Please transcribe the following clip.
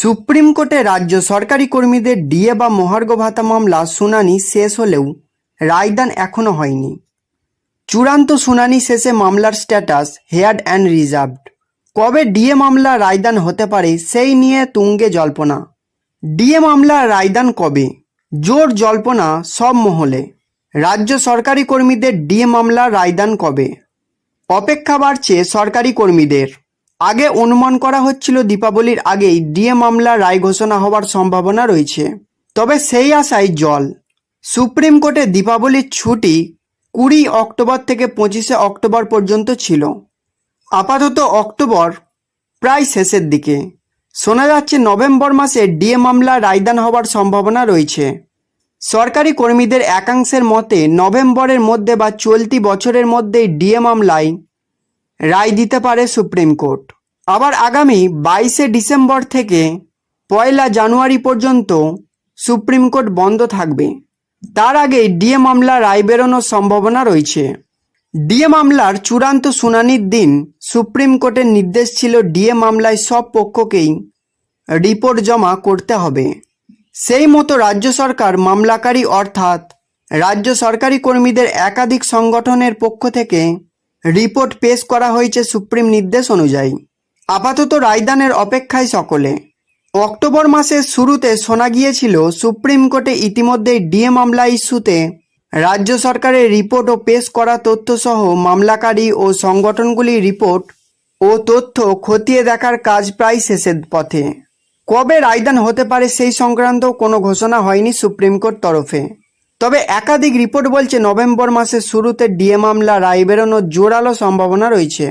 Supreme কোর্টে রাজ্য সরকারি কর্মীদের ডিএ বা মহার্ঘ ভাতা মামলা শুনানি শেষ হলেও রায়দান এখনও হয়নি। চূড়ান্ত শুনানি শেষে মামলার স্ট্যাটাস হেয়ার্ড অ্যান্ড রিজার্ভড। কবে ডিএ মামলা রায়দান হতে পারে সেই নিয়ে তুঙ্গে জল্পনা। ডিএ মামলা রায়দান কবে? জোর জল্পনা সব মহলে। রাজ্য সরকারি কর্মীদের ডিএ মামলা রায়দান কবে? অপেক্ষা বাড়ছে সরকারি কর্মীদের। আগে অনুমান করা হচ্ছিল দীপাবলির আগেই ডিএ মামলা, রায় ঘোষণা হওয়ার সম্ভাবনা রয়েছে। তবে সেই আশায় জল। সুপ্রিম কোর্টে দীপাবলির ছুটি কুড়ি অক্টোবর থেকে পঁচিশে অক্টোবর পর্যন্ত ছিল। আপাতত অক্টোবর প্রায় শেষের দিকে। শোনা যাচ্ছে নভেম্বর মাসে ডিএ মামলা, রায়দান হওয়ার সম্ভাবনা রয়েছে। সরকারি কর্মীদের একাংশের মতে নভেম্বরের মধ্যে বা চলতি বছরের মধ্যেই ডিএ মামলায় রায় দিতে পারে সুপ্রিম কোর্ট। আবার আগামী বাইশে ডিসেম্বর থেকে পয়লা জানুয়ারি পর্যন্ত সুপ্রিম কোর্ট বন্ধ থাকবে। তার আগে ডিএ মামলা রায় বেরোনোর সম্ভাবনা রয়েছে। ডিএ মামলার চূড়ান্ত শুনানির দিন সুপ্রিম কোর্টের নির্দেশ ছিল ডিএ মামলায় সব পক্ষকেই রিপোর্ট জমা করতে হবে। সেই মতো রাজ্য সরকার মামলাকারী অর্থাৎ রাজ্য সরকারি কর্মীদের একাধিক সংগঠনের পক্ষ থেকে রিপোর্ট পেশ করা হয়েছে সুপ্রিম নির্দেশ অনুযায়ী। আপাতত রায়দানের অপেক্ষায় সকলে। অক্টোবর মাসের শুরুতে শোনা গিয়েছিল, সুপ্রিম কোর্টে ইতিমধ্যেই ডিএ মামলা ইস্যুতে রাজ্য সরকারের রিপোর্ট ও পেশ করা তথ্যসহ মামলাকারী ও সংগঠনগুলির রিপোর্ট ও তথ্য খতিয়ে দেখার কাজ প্রায় শেষের পথে। কবে রায়দান হতে পারে সেই সংক্রান্ত কোনো ঘোষণা হয়নি সুপ্রিম কোর্ট তরফে। তবে একাধিক রিপোর্ট বলছে নভেম্বর মাসের শুরুতে ডিএ মামলা রায় বেরোনোর জোরালো সম্ভাবনা রয়েছে।